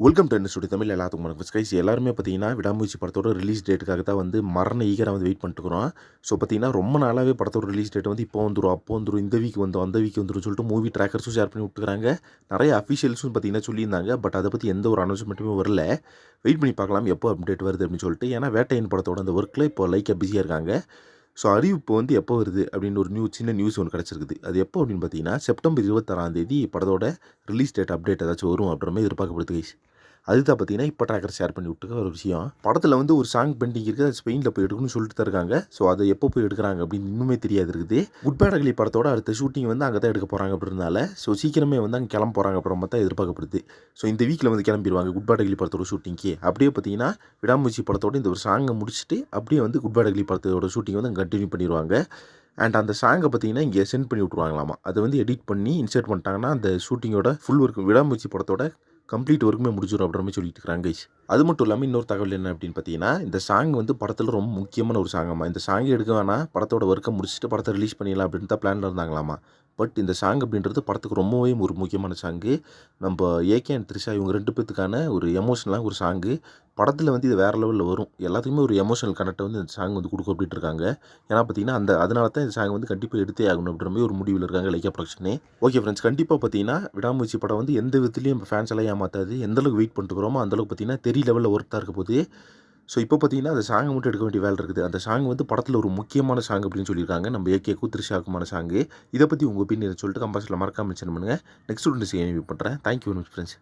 Welcome to studio Tamil எல்லாத்துக்கும் வணக்கம். Skies எல்லாருமே பார்த்தீங்கன்னா விடாமுயற்சி படத்தோட ரிலீஸ் டேட்டுக்காக தான் வந்து மரண ஈகராக வந்து வெயிட் பண்ணிட்டுருக்கோம் ஸோ பார்த்தீங்கன்னா ரொம்ப நாளாகவே படத்தோட ரிலீஸ் டேட் வந்து இப்போ வந்துடும் அப்போ வந்துடும் இந்த வீக் வந்து அந்த வீக் வந்துடும் சொல்லிட்டு மூவி ட்ராக்கர்ஸும் ஷேர் பண்ணி விட்டுக்கிறாங்க நிறைய அஃபிஷியல்ஸும் பார்த்தீங்கன்னா சொல்லியிருந்தாங்க பட் அதை பற்றி எந்த ஒரு அனௌன்ஸ்மெண்ட்டுமே வரல. வெயிட் பண்ணி பார்க்கலாம் எப்போ அப்டேட் வருது அப்படின்னு சொல்லிட்டு. ஏன்னா வேட்டையன் படத்தோட அந்த ஒர்க்கில் இப்போ லைக்காக பிஸியாக இருக்காங்க. ஸோ அறிவிப்பு வந்து எப்போ வருது அப்படின்னு ஒரு நியூ சின்ன நியூஸ் ஒன்று கிடச்சிருக்குது. அது எப்போ அப்படின்னு பார்த்தீங்கன்னா செப்டம்பர் இருபத்தாறாம் தேதி படத்தோட ரிலீஸ் டேட் அப்டேட் ஏதாச்சும் வரும் அப்படின்ற மாதிரி எதிர்பார்க்கப்படுது கைஸ் அதுதான் பார்த்தீங்கன்னா இப்போ ட்ராக்கர் ஷேர் பண்ணி விட்டுருக்க ஒரு விஷயம். படத்தில் வந்து ஒரு சாங் பெண்டிங் இருக்குது அது ஸ்பெயினில் போய் எடுக்கணும்னு சொல்லிட்டு தான் இருக்காங்க. ஸோ அதை எப்போ போய் எடுக்கிறாங்க அப்படின்னு இன்னுமே தெரியாது இருக்குது. குட் பேட் அகலி படத்தோட அடுத்த ஷூட்டிங் வந்து அங்கே தான் எடுக்க போகிறாங்க அப்படின்றனால ஸோ சீக்கிரமே வந்து அங்கே கிளம்ப போகிறாங்க அப்புறமா தான் எதிர்பார்க்கப்படுது. ஸோ இந்த வீக்கில் வந்து கிளம்பிடுவாங்க குட் பேட் அகலி படத்தோட ஷூட்டிங்க்கு அப்படியே பார்த்தீங்கன்னா விடாமுயற்சி படத்தோட இந்த ஒரு சாங்கை முடிச்சுட்டு அப்படியே வந்து குட் பேட் அகலி படத்தோட ஷூட்டிங் வந்து அங்கே கண்டினியூ பண்ணிடுவாங்க அண்ட் அந்த சாங்கை பார்த்தீங்கன்னா இங்கே சென்ட் பண்ணி விட்ருவாங்களாமா அதை வந்து எடிட் பண்ணி இன்சர்ட் பண்ணிட்டாங்கன்னா அந்த ஷூட்டிங்கோட ஃபுல் ஒர்க் விடாமுயற்சி படத்தோட கம்ப்ளீட் ஒர்க்குமே முடிச்சிடும் அப்படின்ற மாதிரி சொல்லிட்டு இருக்கிறாங்க கைஸ் அது மட்டும் இல்லாமல் இன்னொரு தகவல் என்ன அப்படின்னு பார்த்தீங்கன்னா இந்த சாங் வந்து படத்தில் ரொம்ப முக்கியமான ஒரு சாங்கம்மா இந்த சாங் எடுக்க வேணாம் படத்தோட ஒர்க்கை முடிச்சுட்டு படத்தை ரிலீஸ் பண்ணிடலாம் அப்படின்னு தான் பிளானில் இருந்தாங்களாமா. பட் இந்த சாங் அப்படின்றது படத்துக்கு ரொம்பவே ஒரு முக்கியமான சாங்கு நம்ம ஏகே அண்ட் த்ரிஷா இவங்க ரெண்டு பேத்துக்கான ஒரு எமோஷனலாக ஒரு சாங்கு படத்தில் வந்து இது வேறு லெவலில் வரும். எல்லாத்துக்குமே ஒரு எமோஷனல் கனெக்டை வந்து இந்த சாங் வந்து கொடுக்கும் அப்படின்ட்டு இருக்காங்க. ஏன்னா பார்த்தீங்கன்னா அந்த அதனால தான் இந்த சாங் வந்து கண்டிப்பாக எடுத்தே ஆகணும் அப்படின்ற மாதிரி ஒரு முடிவில் இருக்காங்க லைக்கா ப்ரொடக்ஷனே ஓகே ஃப்ரெண்ட்ஸ் கண்டிப்பாக பார்த்தீங்கன்னா விடாமுயற்சி படம் வந்து எந்த விதத்துலையும் நம்ம ஃபேன்ஸ் எல்லாம் ஏமாத்தாது. எந்த அளவுக்கு வெயிட் பண்ணிட்டுக்கிறோமோ அந்தளவுக்கு பார்த்தீங்கன்னா தெரிய லெவலில் ஒர்த்தாக இருக்க போது ஸோ இப்போ பார்த்தீங்கன்னா அந்த சாங்கை மட்டும் எடுக்க வேண்டிய வேலை இருக்குது. அந்த சாங் வந்து படத்தில் ஒரு முக்கியமான சாங் அப்படின்னு சொல்லியிருக்காங்க. நம்ம ஏகே கூத்திரிஷாக்குமான சாங்கு இதை பற்றி உங்கள் ஒப்பீனியன் சொல்லிட்டு கம்பாஸில் மறக்காமல் மென்ஷன் பண்ணுங்கள் நெக்ஸ்ட் ஒன்று செய்ய பண்ணுறேன் தேங்க்யூ வெரி மச் ஃப்ரெண்ட்ஸ்